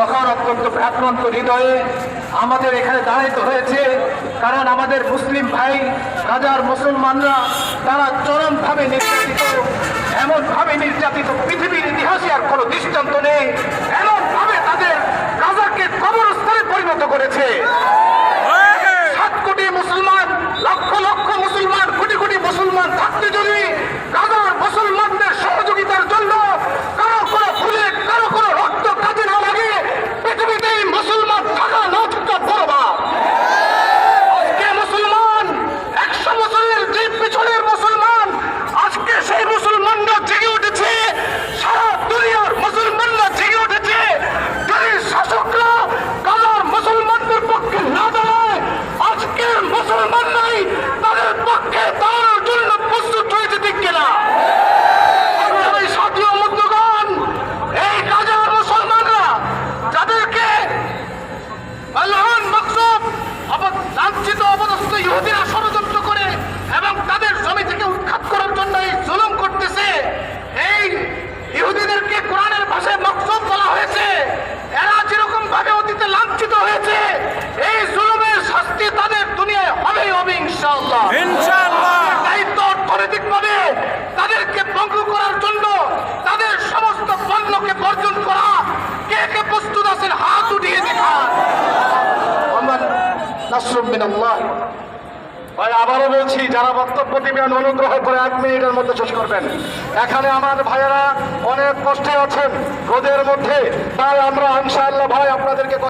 তখন অত্যন্ত ভ্রাক্রান্ত হৃদয়ে আমাদের এখানে দাঁড়িত হয়েছে, কারণ আমাদের মুসলিম ভাই, রাজার মুসলমানরা তারা চরমভাবে নির্যাতিত, এমনভাবে নির্যাতিত পৃথিবীর ইতিহাসে আর কোনো দৃষ্টান্ত নেই, এমনভাবে তাদের রাজাকে কবরস্থলে পরিণত করেছে। মুসলমান নাই তাদের পক্ষে দাঁড়ানো ভাই, আবারও বলছি, যারা বক্তব্য দিবেন, অনুগ্রহ করে এক মিনিটের মধ্যে শেষ করবেন। এখানে আমার ভাইয়েরা অনেক কষ্টে আছেন। রোদের মধ্যে। তাই আমরা ইনশাআল্লাহ ভাই আপনাদেরকে